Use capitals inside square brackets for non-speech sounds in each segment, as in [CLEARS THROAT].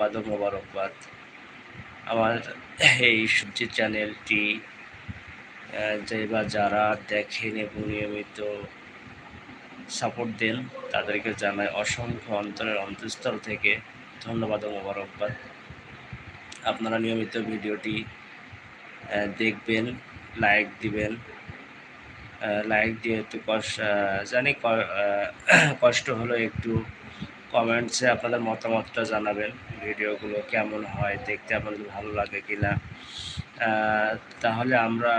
বাদ মোবারকবাদ। আমার এই সবজি চ্যানেলটি যে বা যারা দেখেন এবং নিয়মিত সাপোর্ট দেন, তাদেরকে জানায় অসংখ্য অন্তরের অন্তঃস্থল থেকে ধন্যবাদ মোবারকবাদ। আপনারা নিয়মিত ভিডিওটি দেখবেন, লাইক দিবেন। লাইক দিয়ে একটু কষ্ট জানি কষ্ট হলো একটু কমেন্টসে আপনাদের মতামতটা জানাবেন, ভিডিওগুলো কেমন হয়, দেখতে আপনাদের ভালো লাগে কি না তাহলে আমরা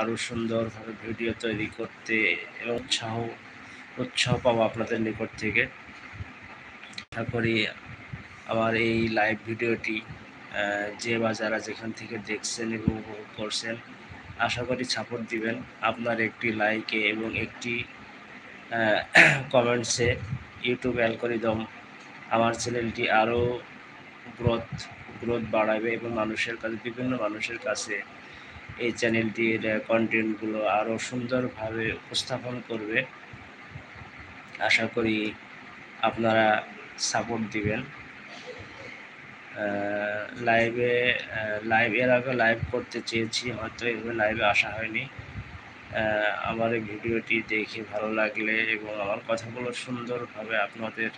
আরও সুন্দরভাবে ভিডিও তৈরি করতে এবং উৎসাহ উৎসাহ পাবো আপনাদের নিকট থেকে। আশা করি আমার এই লাইভ ভিডিওটি যে বা যারা যেখান থেকে দেখছেন এবং উপভোগ করছেন, আশা করি সাপোর্ট দিবেন। আপনার একটি লাইকে এবং একটি কমেন্টসে [CLEARS THROAT] ইউটিউব অ্যালগোরিদম আমার চ্যানেলটি আরও গ্রোথ গ্রোথ বাড়াবে এবং মানুষের কাছে, বিভিন্ন মানুষের কাছে এই চ্যানেলটির কন্টেন্টগুলো আরও সুন্দরভাবে উপস্থাপন করবে। আশা করি আপনারা সাপোর্ট দিবেন। লাইভে লাইভ এর আগে লাইভ করতে চেয়েছি, হয়তো এভাবে লাইভে আসা হয়নি। আমার এই ভিডিওটি দেখে ভালো লাগলে এবং আমার কথাগুলো সুন্দরভাবে আপনাদের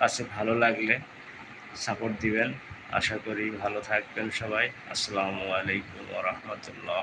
কাছে ভালো লাগলে সাপোর্ট দিবেন। আশা করি ভালো থাকবেন সবাই। আসসালামু আলাইকুম রহমতুল্লাহ।